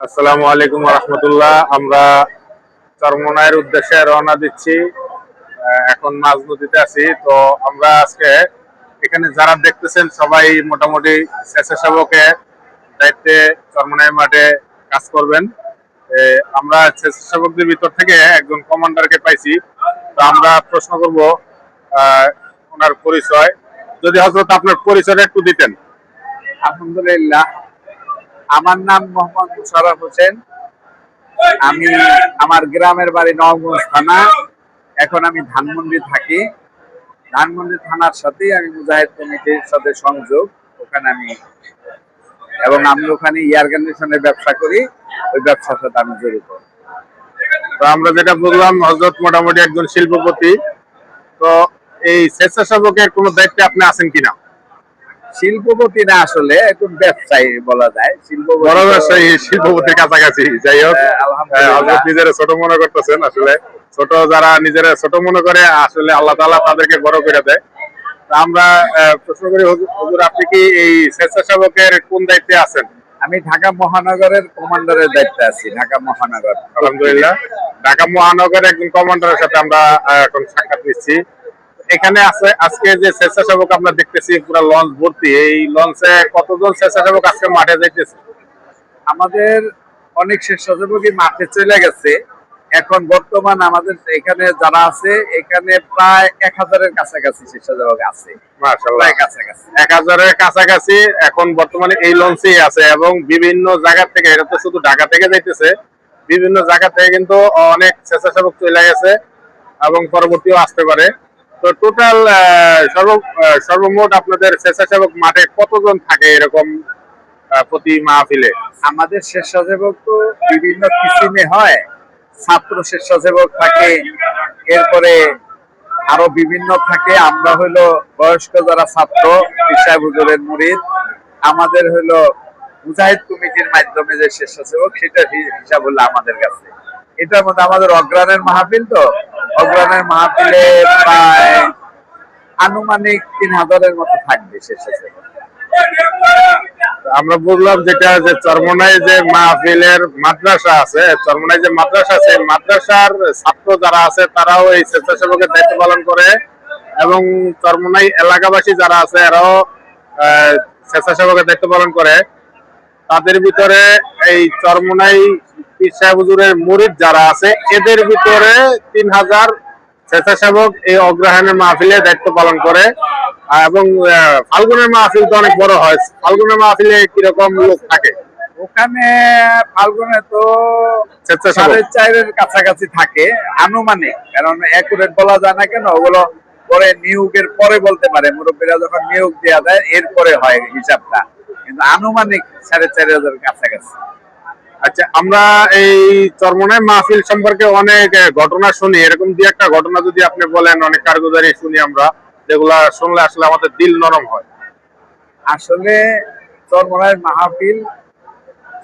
আসসালামু আলাইকুম রহমতুল্লাহ আমরা চরমনায়ের উদ্দেশ্যে রওনা দিচ্ছি। এখন মাঝ নদীতে আছি। তো আমরা আজকে এখানে যারা দেখতেছেন সবাই মোটামুটি স্বেচ্ছাসেবকে দায়িত্বে চরমনায় মাঠে কাজ করবেন। আমরা স্বেচ্ছাসেবকদের ভিতর থেকে একজন কমান্ডারকে পাইছি। তো আমরা প্রশ্ন করব ওনার পরিচয়। যদি হজরত আপনার পরিচয়টা একটু দিতেন। আলহামদুলিল্লাহ আমার নাম মোহাম্মদ মুশারফ হোসেন। আমি আমার গ্রামের বাড়ি নবগঞ্জ থানা। এখন আমি ধানমন্ডি থাকি। ধানমন্ডি থানার সাথেই আমি মুজাহিদ কমিটির সাথে সংযোগ। ওখানে আমি এবং আমি ওখানে এয়ার কন্ডিশনের ব্যবসা করি। ওই ব্যবসার সাথে আমি জড়িত। তো আমরা যেটা বললাম, হজরত মোটামুটি একজন শিল্পপতি। তো এই স্বেচ্ছাসেবকের কোনো দায়িত্বে আপনি আছেন কিনা? শিল্পপতি না আসলে একটু ব্যবসায়ী বলা যায়। শিল্পপতি বড় ব্যবসায়ী শিল্পপতির কাছাকাছি যাই হোক। হ্যাঁ, আলহামদুলিল্লাহ। নিজেরা ছোট মনে করতেছেন আসলে। ছোট যারা নিজেরা ছোট মনে করে আসলে আল্লাহ তাআলা তাদেরকে বড় করে দেয়। আমরা প্রশ্ন করি হুজুর- হুজুর আপনি কি এই স্বেচ্ছাসেবকের কোন দায়িত্বে আছেন? আমি ঢাকা মহানগরের কমান্ডারের দায়িত্বে আছি ঢাকা মহানগর। আলহামদুলিল্লাহ। ঢাকা মহানগরের একজন কমান্ডারের সাথে আমরা এখন সাক্ষাৎ নিচ্ছি। এখানে আছে আজকে যে স্বেচ্ছাসেবক আমরা দেখতেছি পুরো লঞ্চ ভর্তি। এই লঞ্চে কতজন স্বেচ্ছাসেবক আজকে মাঠে যাইতেছে? আমাদের অনেক স্বেচ্ছাসেবকই মাঠে চলে গেছে। এখন বর্তমান আমাদের এখানে যারা আছে এখানে প্রায় এক হাজারের কাছাকাছি স্বেচ্ছাসেবক আছে। প্রায় কাছাকাছি। এক হাজারের কাছাকাছি এখন বর্তমানে এই লঞ্চেই আছে এবং বিভিন্ন জায়গা থেকে এটা তো শুধু ঢাকা থেকে যাইতেছে বিভিন্ন জায়গা থেকে কিন্তু অনেক স্বেচ্ছাসেবক চলে গেছে এবং পরবর্তীও আসতে পারে। তো টোটাল সর্ব সর্বমোট আপনাদের স্বেচ্ছাসেবক মাঠে কতজন থাকে এরকম প্রতি মাহফিলে? আমাদের স্বেচ্ছাসেবক তো বিভিন্ন কিসিমে হয়। ছাত্র স্বেচ্ছাসেবক থাকে, এরপরে আরও বিভিন্ন থাকে। আমরা হইল বয়স্ক যারা ছাত্র ইসাহ হুজুরের মুরিদ। আমাদের হইল মুজাহিদ কমিটির মাধ্যমে যে স্বেচ্ছাসেবক সেটা হিসাব হলো আমাদের কাছে। এটার মধ্যে আমাদের অগ্রাণের মাহফিল তো? অগ্রাণের মাহফিলে প্রায় আনুমানিক তিন হাজারের মতো থাকবে স্বেচ্ছাসেবক আমরা বুঝলাম যেটা যে চরমনায় যে মাহফিলের মাদ্রাসা আছে চরমনায় যে মাদ্রাসা আছে মাদ্রাসার ছাত্র যারা আছে, তারাও এই স্বেচ্ছাসেবকের দায়িত্ব পালন করে এবং চরমনাই এলাকাবাসী যারা আছে, এরাও স্বেচ্ছাসেবকের দায়িত্ব পালন করে। তাদের ভিতরে এই চরমনাই পীর সাহেব হুজুরের মুরিদ যারা আছে এদের ভিতরে তিন হাজার স্বেচ্ছাসেবক এই অগ্রহায়ণের মাহফিলে দায়িত্ব পালন করে। এবং ফাল্গুনের মাহফিল তো অনেক বড় হয়। ফাল্গুনের মাহফিলে কীরকম লোক থাকে? ওখানে ফাল্গুনে তো সাড়ে চারের কাছাকাছি থাকে আনুমানিক। কারণ একুরেট বলা যায় না কেন ওগুলো পরে নিয়োগের পরে বলতে পারে। মুরব্বীরা যখন নিয়োগ দেওয়া দেয় এরপরে হয় হিসাবটা। কিন্তু আনুমানিক সাড়ে চার হাজার কাছাকাছি। আচ্ছা আমরা এই চরমনায় মাহফিল সম্পর্কে অনেক ঘটনা শুনি। এরকম দুই একটা ঘটনা যদি আপনি বলেন, অনেক কারগুজারি শুনি আমরা। যেগুলা শুনলে আসলে আমাদের দিল নরম হয়। আসলে চরমরায়ের মাহফিল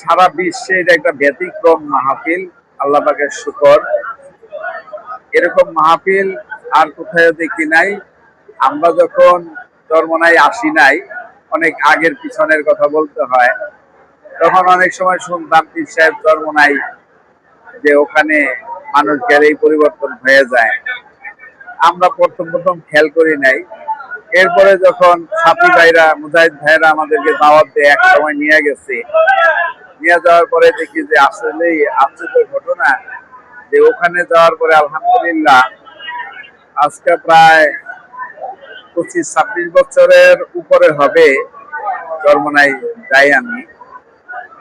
সারা বিশ্বে এটা একটা ব্যতিক্রম মাহফিল। আল্লাহ পাকের শুকর। এরকম মাহফিল আর কোথাও দেখি নাই। আমরা যখন চরমনায় আসি নাই, অনেক আগের পিছনের কথা বলতে হয়। তখন অনেক সময় শুনতাম পীর সাহেব নাই, যে ওখানে মানুষ গেলেই পরিবর্তন হয়ে যায়। আমরা প্রথম প্রথম খেয়াল করি নাই। এরপরে যখন সাথী ভাইরা, মুজাহিদ ভাইরা আমাদেরকে দাওয়াত দিয়ে, এক সময় নিয়ে গেছে। নিয়ে যাওয়ার পরে দেখি যে আসলেই আশ্চর্য ঘটনা, যে ওখানে যাওয়ার পরে আলহামদুলিল্লাহ আজকে প্রায় পঁচিশ ছাব্বিশ বছরের উপরে হবে চরমনাই যাই আমি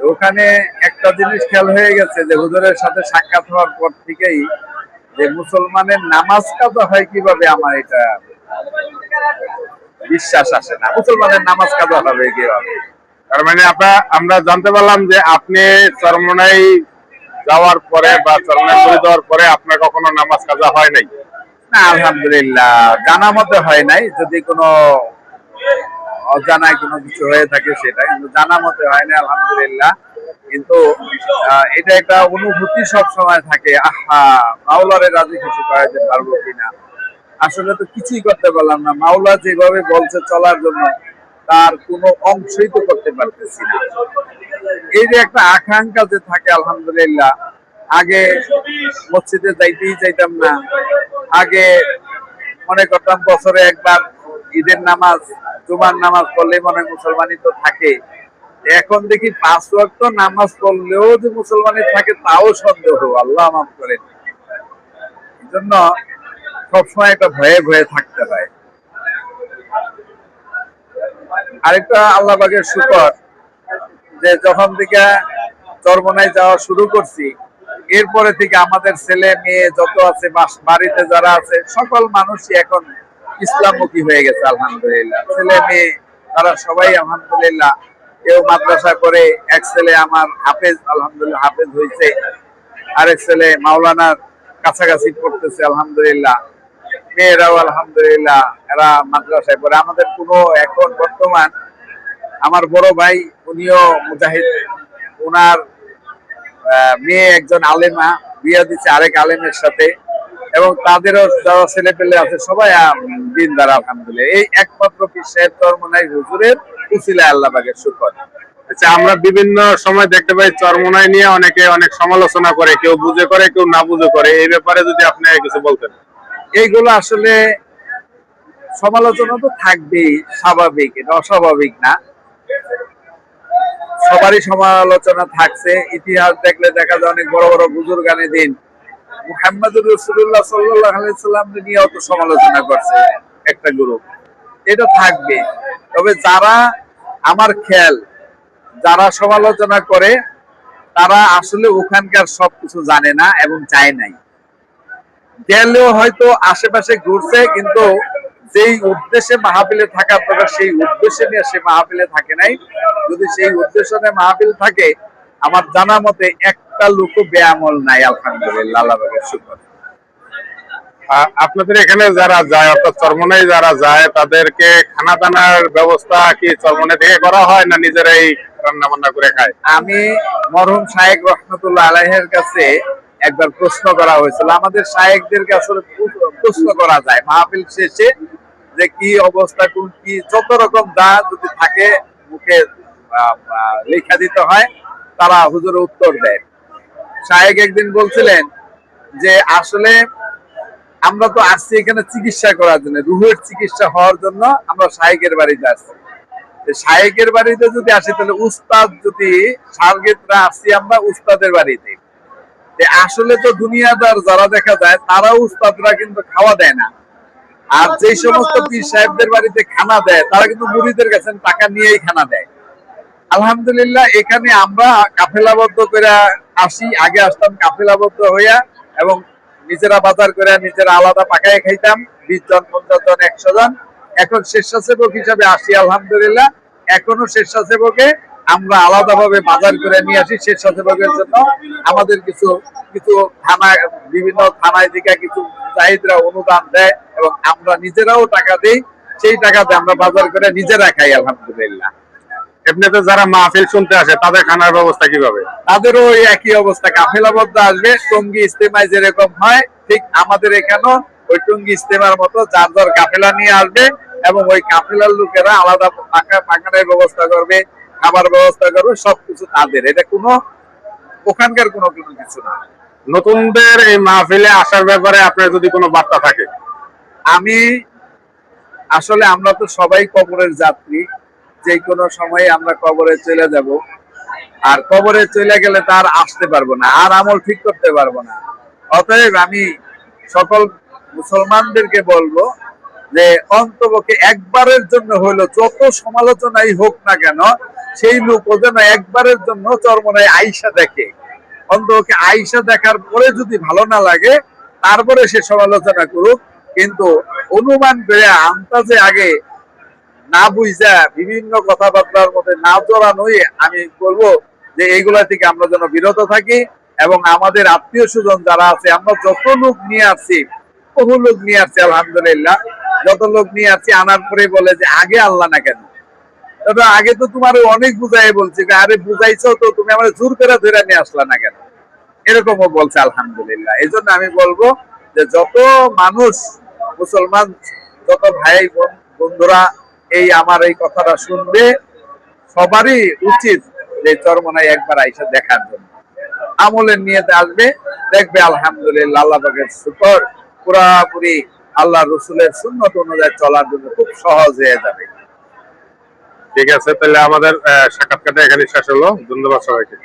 ওখানে একটা জিনিস খেয়াল হয়ে গেছে যে হুজুরের সাথে সাক্ষাৎ হওয়ার পর থেকেই যে মুসলমানের নামাজ কাজা হয় কীভাবে আমার এটা বিশ্বাস আসে না। মুসলমানের নামাজ কাজা হবে কীভাবে? তার মানে আপনার আমরা জানতে পারলাম যে আপনি চরমনাই যাওয়ার পরে বা চরমনাই করে যাওয়ার পরে আপনার কখনো নামাজ কাজা হয় নাই? না আলহামদুলিল্লাহ। জানা মতে হয় নাই। যদি কোনো অজানায় কোনো কিছু হয়ে থাকে সেটা কিন্তু জানা মতে হয় না আলহামদুলিল্লাহ। কিন্তু এটা একটা অনুভূতি সব সময় থাকে। আহা, মাওলারে রাজি খুশি করাইতে পারব কিনা। আসলে তো কিছুই করতে পারলাম না। মাওলা যেভাবে বলছে চলার জন্য, তার কোনো অংশই তো করতে পারতেছি না। এই যে একটা আকাঙ্ক্ষা যে থাকে, আলহামদুলিল্লাহ, আগে মসজিদে যাইতেই চাইতাম না। আগে মনে করতাম বছরে একবার ঈদের নামাজ জুমার নামাজ পড়লে মনে মুসলমানই তো থাকে। এখন দেখি পাঁচ ওয়াক্ত নামাজ পড়লেও যে মুসলমানই থাকে তাও সন্দেহ, আল্লাহ মাফ করেন জন্য সবসময় একটা ভয়ে ভয়ে থাকতে হয়। আরেকটা আল্লাহ বাগের শুকর, যে যখন থেকে চরমনায় যাওয়া শুরু করছি, এরপরে থেকে আমাদের ছেলে, মেয়ে যত আছে বাড়িতে যারা আছে, সকল মানুষই এখন ইসলামমুখী হয়ে গেছে, আলহামদুলিল্লাহ। ছেলে মেয়ে, তারা সবাই আলহামদুলিল্লাহ কেউ মাদ্রাসা করে, এক ছেলে আমার হাফেজ, আলহামদুলিল্লাহ হাফেজ হয়েছে। আরেক ছেলে মাওলানার কাছাকাছি পড়তেছে, আলহামদুলিল্লাহ। মেয়েরাও আলহামদুলিল্লাহ, এরা মাদ্রাসায় পড়ে। আমাদের কোনো এখন বর্তমান আমার বড় ভাই, উনিও মুজাহিদ। ওনার মেয়ে একজন আলেমা, বিয়ে দিচ্ছে আরেক আলেমের সাথে। এবং তাদেরও যারা ছেলে পেলে আছে, সবাই দিন দ্বারা আলহামদুলিল্লাহ। এই একমাত্র পীর সাহেব চরমনাই হুজুরের উসিলা আল্লাহ বাগের শুকর। আচ্ছা আমরা বিভিন্ন সময় দেখতে পাই চরমনাই নিয়ে অনেকে অনেক সমালোচনা করে, কেউ বুঝে করে, কেউ না বুঝে করে। এই ব্যাপারে যদি আপনি কিছু বলতেন। এইগুলো আসলে সমালোচনা তো থাকবেই, স্বাভাবিক। এটা অস্বাভাবিক না। সবারই সমালোচনা থাকছে। ইতিহাস দেখলে দেখা যায় অনেক বড় বড় বুজুর্গানে দিন। মুহাম্মদুর রসুল্লাহ সাল্লাহ আলাইসাল্লাম নিয়ে অত সমালোচনা করছে একটা গ্রুপ এটা থাকবে। তবে যারা আমার খেয়াল, যারা সমালোচনা করে, তারা আসলে ওখানকার জানে না এবং চায় নাই। গেলেও হয়তো আশেপাশে ঘুরছে, কিন্তু যেই উদ্দেশ্যে মাহফিলে থাকার দরকার সেই উদ্দেশ্যে নিয়ে সে মাহফিলে থাকে নাই। যদি সেই উদ্দেশ্য নিয়ে মাহফিল থাকে, আমার জানা মতে একটা লোকও বেআমল নাই আলহামদুলিল্লাহ আল্লাহ আপনাদের এখানে যারা যায় অর্থাৎ চরমনাই যারা যায় তাদেরকে খানা দানার ব্যবস্থা কি চরমনাই থেকে করা হয় না নিজেরাই রান্না বান্না করে খায়? আমি মরহুম শায়েক রহমতুল্লাহ আলাইহের কাছে একবার প্রশ্ন করা হয়েছিল। আমাদের শায়েকদেরকে আসলে প্রশ্ন করা যায়। মাহফিল শেষে যে কি অবস্থা কোন কি যত রকম দা যদি থাকে মুখে লেখা দিতে হয় তারা হুজুরে উত্তর দেয়। শায়েক একদিন বলছিলেন যে আসলে আমরা তো আসছি এখানে চিকিৎসা করার জন্য, রুহের চিকিৎসা হওয়ার জন্য আমরা শায়েকের বাড়িতে আসছি। যে শায়েকের বাড়িতে যদি আসি, তাহলে উস্তাদ যদি সার্গেতরা আসছি আমরা উস্তাদের বাড়িতে। আসলে তো দুনিয়াদার যারা দেখা যায় তারা উস্তাদরা কিন্তু খাওয়া দেয় না। আর যে সমস্ত পীর সাহেবদের বাড়িতে খানা দেয়, তারা কিন্তু মুড়িদের কাছে টাকা নিয়েই খানা দেয়। আলহামদুলিল্লাহ, এখানে আমরা কাফেলাবদ্ধ করে আসি, আগে আসতাম কাফেলাবদ্ধ হইয়া এবং নিজেরা বাজার করে নিজেরা আলাদা পাকায় খাইতাম, বিশ জন, পঞ্চাশ জন, একশো জন। এখন স্বেচ্ছাসেবক হিসাবে আসি, আলহামদুলিল্লাহ। এখনও স্বেচ্ছাসেবকে আমরা আলাদাভাবে বাজার করে নিয়ে আসি স্বেচ্ছাসেবকের জন্য। আমাদের কিছু কিছু থানা, বিভিন্ন থানায় থেকে কিছু চাহিদরা অনুদান দেয় এবং আমরা নিজেরাও টাকা দিই। সেই টাকাতে আমরা বাজার করে নিজেরা খাই, আলহামদুলিল্লাহ। এমনিতে যারা মাহফিল শুনতে আসে তাদের খানার ব্যবস্থা কীভাবে? তাদেরও ওই একই অবস্থা কাফেলাবদ্ধ আসবে টঙ্গি ইস্তেমায় যেরকম হয় ঠিক আমাদের এখানেও ওই টঙ্গি ইস্তেমার মতো যার যার কাফেলা নিয়ে আসবে এবং ওই কাফেলার লোকেরা আলাদা পাকা পাকানের ব্যবস্থা করবে খাবার ব্যবস্থা করবে সবকিছু তাদের। এটা কোনো ওখানকার কোনো কোনো কিছু না। নতুনদের এই মাহফিলে আসার ব্যাপারে আপনার যদি কোনো বার্তা থাকে। আমি আসলে আমরা তো সবাই কবরের যাত্রী যে কোনো সময় আমরা কবরে চলে যাব। আর কবরে চলে গেলে তার আসতে পারব না, আর আমল ঠিক করতে পারব না। অতএব আমি সকল মুসলমানদেরকে বলব যে, অন্তপক্ষে একবারের জন্য হলো যত সমালোচনাই হোক না কেন, সেই লোক যেন একবারের জন্য চরমনায় আইসা দেখে। অন্তপক্ষে আইসা দেখার পরে যদি ভালো না লাগে, তারপরে সে সমালোচনা করুক। কিন্তু অনুমান করে আন্তাজে আগে না বুঝা বিভিন্ন কথাবার্তার মধ্যে না জড়ানোই আমি বলব যে এইগুলা থেকে আমরা যেন বিরত থাকি এবং আমাদের আত্মীয় স্বজন যারা আছে, আমরা যত লোক নিয়ে আসছি, বহু লোক নিয়ে আসছি, আলহামদুলিল্লাহ, যত লোক নিয়ে আসছি, আনার পরে বলে যে আগে আল্লাহ না কেন? তবে আগে তো তোমার অনেক বুঝাই বলছি যে, আরে বুঝাইছো তো, তুমি আমার জোর করে ধরে নিয়ে আসলা না কেন? এরকমও বলছে, আলহামদুলিল্লাহ। এই জন্য আমি বলব যে যত মানুষ, মুসলমান, যত ভাই বোন বন্ধুরা এই আমার এই কথাটা শুনবে সবারই উচিত যে চরমনায় একবার আইসা দেখার জন্য। আমলের নিয়েতে আসবে, দেখবে আলহামদুলিল্লাহ, আল্লাহ পাকের পুরাপুরি আল্লাহ রসুলের সুন্নত অনুযায়ী চলার জন্য খুব সহজ হয়ে যাবে। ঠিক আছে, তাহলে আমাদের সাক্ষাৎকারটা এখানে শেষ হলো। ধন্যবাদ সবাইকে।